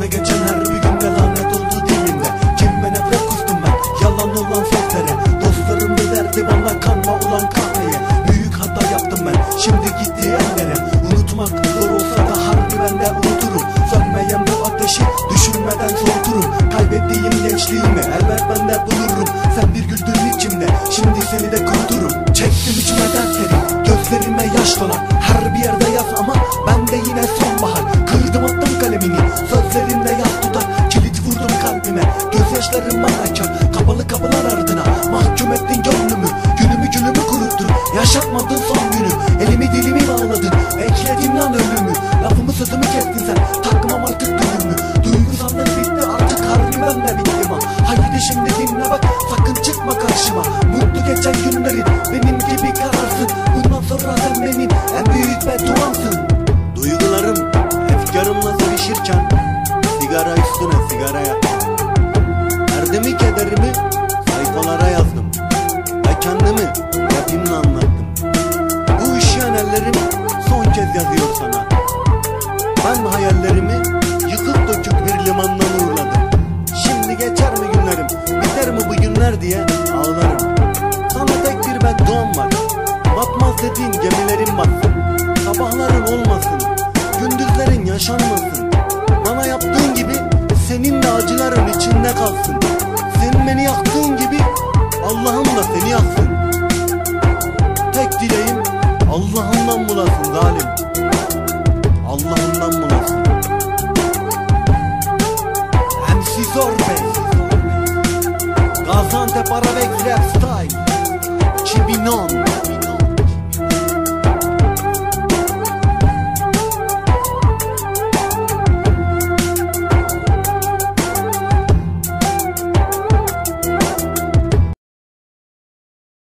Önüme geçen her bir günde lanet oldu dilimde. Kime nefret kustum ben yalan olan sözlere. Dostlarım da derdi bana kanma olan kahveye. Büyük hata yaptım ben şimdi gitti ellere. Unutmak zor olsa da harbi ben de unuturum. Sönmeyen bu ateşi düşünmeden soğuturum. Kaybettiğim gençliğimi elbet ben de bulurum. Sen bir güldün içimde şimdi seni de kuruturum şimdi dinle bak. Sakın çıkma karşıma. Mutlu geçen günlerin benim gibi kararsın. Bundan sonra sen benim en büyük bedduamsın Duygularım efkarımla sevişirken Sigara üstüne sigaraya Derdimi kederimi sayfalara yazdım. Ve kendimi rapimle anlattım. Bu üşüyen ellerim son kez yazıyor sana günler diye ağlarım Sana tek bir bedduam var. Batmaz dediğin gemilerin batsın Sabahların olmasın Gündüzlerin yaşanmasın. Bana yaptığın gibi senin de acıların içinde kalsın. Sen beni yaktığın gibi Allah'ım da seni yaksın importante para vecchia stai. Ci binom